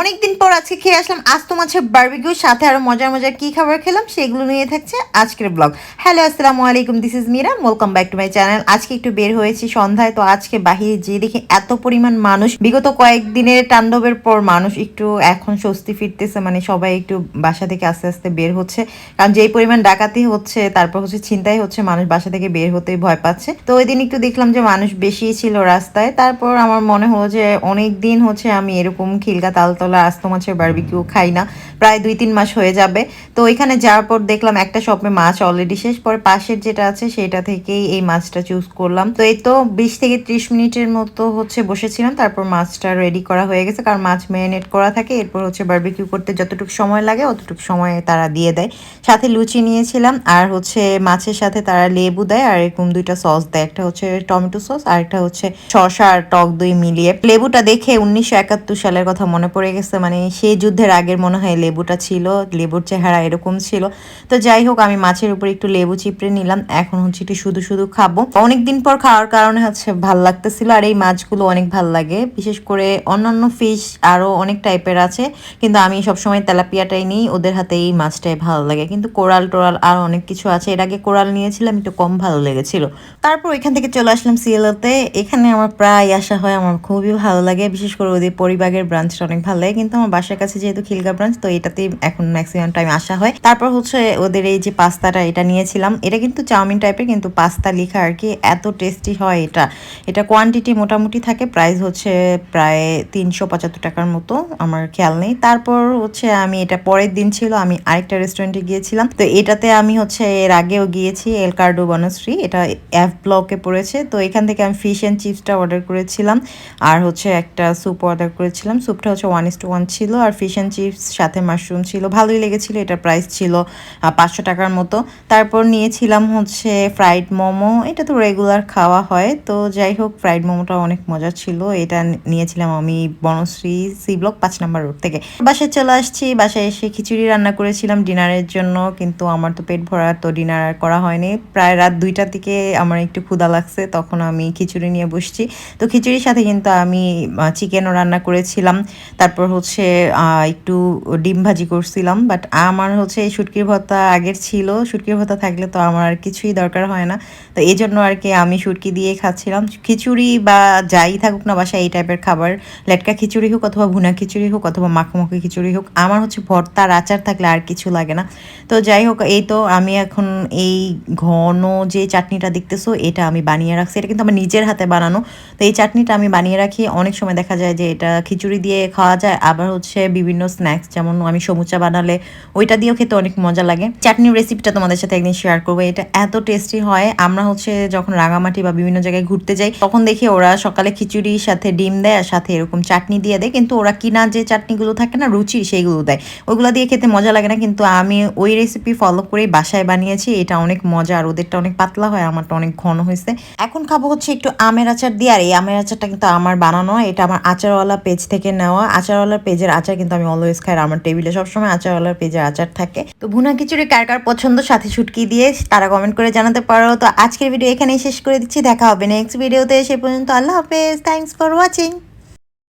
অনেকদিন পর আজকে খেয়ে আসলাম। আস্ত মাছের বার্বিকিউ সাথে আরও মজার মজার কি খাবার খেলাম সেগুলো নিয়ে থাকছে আজকের ব্লগ হ্যালো আসসালামু আলাইকুম this is Mira welcome back to my channel আজকে একটু বের হয়েছি সন্ধ্যায়, তো আজকে বাহিরে যে দেখি এত পরিমাণ মানুষ। বিগত কয়েকদিনের তাণ্ডবের পর মানুষ একটু এখন স্বস্তি ফিরতেছে মানে সবাই একটু বাসা থেকে আস্তে আস্তে বের হচ্ছে। কারণ যেই পরিমাণ ডাকাতি হচ্ছে, তারপর হচ্ছে চিন্তাই হচ্ছে, মানুষ বাসা থেকে বের হতেই ভয় পাচ্ছে। তো ওই দিন একটু দেখলাম যে মানুষ বেশি ছিল রাস্তায়। তারপর আমার মনে হলো যে অনেক দিন হচ্ছে আমি এরকম খিলগা তালতলা আস্ত মাছের বারবিকিউ খাই না। প্রায় দুই তিন মাস হয়ে যাবে। তো ওইখানে যাওয়ার পর দেখলাম একটা শপে মাছ অলরেডি শেষ। পরে পাশের যেটা আছে সেটা থেকেই এই মাছটা চুজ করলাম। তো এই তো বিশ থেকে ত্রিশ মিনিটের মতো হচ্ছে বসেছিলাম। তারপর মাছটা রেডি করা হয়ে গেছে। কারণ মাছ ম্যারিনেট করা থাকে। এরপর হচ্ছে বারবিকিউ করতে যতটুকু সময় লাগে, অতটুকু সময় তারা দিয়ে দেয়। সাথে লুচি নিয়েছিলাম। আর হচ্ছে মাছের সাথে তারা লেবু দেয়। আর এরকম দুইটা সস দেয়। একটা হচ্ছে টমেটো সস আর একটা হচ্ছে শসা আর টক দই মিলিয়ে। লেবুটা দেখে উনিশশো একাত্তর সালের কথা মনে পড়ে গেছে মানে সেই যুদ্ধের আগের মনে হয় লেবুটা ছিল, লেবুর চেহারা এরকম ছিল। তো যাই হোক, আমি মাছের উপর একটু লেবু চিপড়ে নিলাম, এখন হচ্ছে একটু শুধু শুধু খাব। অনেকদিন পর খাওয়ার কারণে হচ্ছে ভালো লাগতেছিল, আর এই মাছগুলো অনেক ভালো লাগে। বিশেষ করে অন্যান্য ফিশ আরও অনেক টাইপের আছে, কিন্তু আমি সবসময় তেলাপিয়াটাই নিই, ওদের হাতে এই মাছটাই ভালো লাগে। কিন্তু কোরাল টোরাল আর অনেক কিছু আছে, এর আগে কোরাল নিয়েছিলাম, একটু কম ভালো লেগেছিল। তারপর এখান থেকে চলে আসলাম সিএলতে এখানে আমার প্রায় আসা হয়, আমার খুবই ভালো লাগে, বিশেষ করে ওদের পরিবাগের ব্রাঞ্চটা অনেক ভালো লাগে কিন্তু আমার বাসার কাছে যেহেতু খিলগা ব্রাঞ্চ তো এটাতেই এখন ম্যাক্সিমাম টাইম আসা হয়। তারপর হচ্ছে ওদের এই যে পাস্তাটা এটা নিয়েছিলাম, এটা কিন্তু চাউমিন টাইপের কিন্তু পাস্তা লেখা আর কি, এত টেস্টি হয় এটা। এটা কোয়ান্টিটি মোটামুটি থাকে প্রাইস হচ্ছে প্রায় তিনশো পঁচাত্তর টাকার মতো, আমার খেয়াল নেই। তারপর হচ্ছে আমি, এটা পরের দিন ছিল, আমি আরেকটা রেস্টুরেন্টে গিয়েছিলাম। তো এটাতে আমি হচ্ছে এর আগেও গিয়েছি এল কার্ডো বনশ্রী এটা এফ ব্লকে পড়েছে। তো এখান থেকে আমি ফিশ অ্যান্ড চিপসটা অর্ডার করেছিলাম, আর হচ্ছে একটা স্যুপ অর্ডার করেছিলাম। স্যুপটা হচ্ছে ওয়ান ইস টু ওয়ান ছিল আর ফিশ অ্যান্ড চিপস সাথে মাশরুম ছিল। ভালোই লেগেছিল, এটার প্রাইস ছিল পাঁচশো টাকার মতো। তারপর নিয়েছিলাম হচ্ছে ফ্রাইড মোমো, এটা তো রেগুলার খাওয়া হয়। তো যাই হোক ফ্রাইড মোমোটা অনেক মজা ছিল। এটা নিয়েছিলাম আমি বনশ্রী সি ব্লক পাঁচ নাম্বার রোড থেকে। বাসায় চলে আসছি, বাসায় এসে খিচুড়ি রান্না করেছিলাম ডিনারের জন্য, কিন্তু আমার তো পেট ভরা, তো ডিনার আর করা হয়নি। প্রায় রাত দুইটার দিকে আমার একটু ক্ষুধা লাগছে, তখন আমি খিচুড়ি নিয়ে বসছি। তো খিচুড়ির সাথে কিন্তু আমি চিকেনও রান্না করেছিলাম। তারপর হচ্ছে একটু ডিম ভাজি করছিলাম বাট আমার হচ্ছে এই শুটকির ভর্তা আগের ছিল, শুটকির ভর্তা থাকলে তো আমার আর কিছুই দরকার হয় না। তো এই জন্য আর কি আমি শুটকি দিয়ে খাচ্ছিলাম। খিচুড়ি বা যাই থাকুক না বাসায় এই টাইপের খাবার, লেটকা খিচুড়ি হোক অথবা ভুনা খিচুড়ি হোক অথবা মাখামাখি খিচুড়ি হোক, আমার হচ্ছে ভর্তা আর আচার থাকলে আর কিছু লাগে না। তো যাই হোক, এই তো আমি এখন এই ঘন যে চাটনিটা দেখতেছো, এটা আমি বানিয়ে রাখছি। এটা কিন্তু আমার নিজের হাতে বানানো। তো এই চাটনিটা আমি বানিয়ে রাখি। অনেক সময় দেখা যায় যে এটা খিচুড়ি দিয়ে খাওয়া যায়। আবার হচ্ছে বিভিন্ন স্ন্যাক্স যেমন আমি সমুচা বানালে ওইটা দিয়েও খেতে অনেক মজা লাগে। চাটনির রেসিপিটা তোমাদের সাথে একদিন শেয়ার করব। এটা এত টেস্টি হয়। আমরা হচ্ছে যখন রাঙামাটি বা বিভিন্ন জায়গায় ঘুরতে যাই, তখন দেখি ওরা সকালে খিচুড়ির সাথে ডিম দেয় আর সাথে এরকম চাটনি দিয়ে দেয়। কিন্তু ওরা কিনা যে চাটনিগুলো থাকে না, রুচি সেইগুলো দেয়। ওইগুলো দিয়ে খেতে মজা লাগে না। কিন্তু আমি ওই রেসিপি ফলো করেই বাসায় বানিয়েছি। এটা অনেক মজা আর ওদেরটা অনেক পাতলা হয়। আমারটা অনেক ঘন হয়েছে। এখন খাব হচ্ছে একটু আমের আচার দিয়ে। আর এই আমের আচারটা কিন্তু আমার বানানো এটা আমার আচারওয়ালা পেজ থেকে নেওয়া। আচারওয়ালার পেজের আচার কিন্তু আমি অলওয়েজ খাই আমার টেবিলে সবসময় আচারওয়ালার পেজের আচার থাকে। তো ভুনা খিচুড়ি কার কার পছন্দ সাথে ছুটকি দিয়ে তারা কমেন্ট করে জানাতে পারো। তো আজকের ভিডিও এখানেই শেষ করে দিচ্ছি। দেখা হবে নেক্সট ভিডিওতে সে পর্যন্ত আল্লাহ হাফেজ। Thanks for watching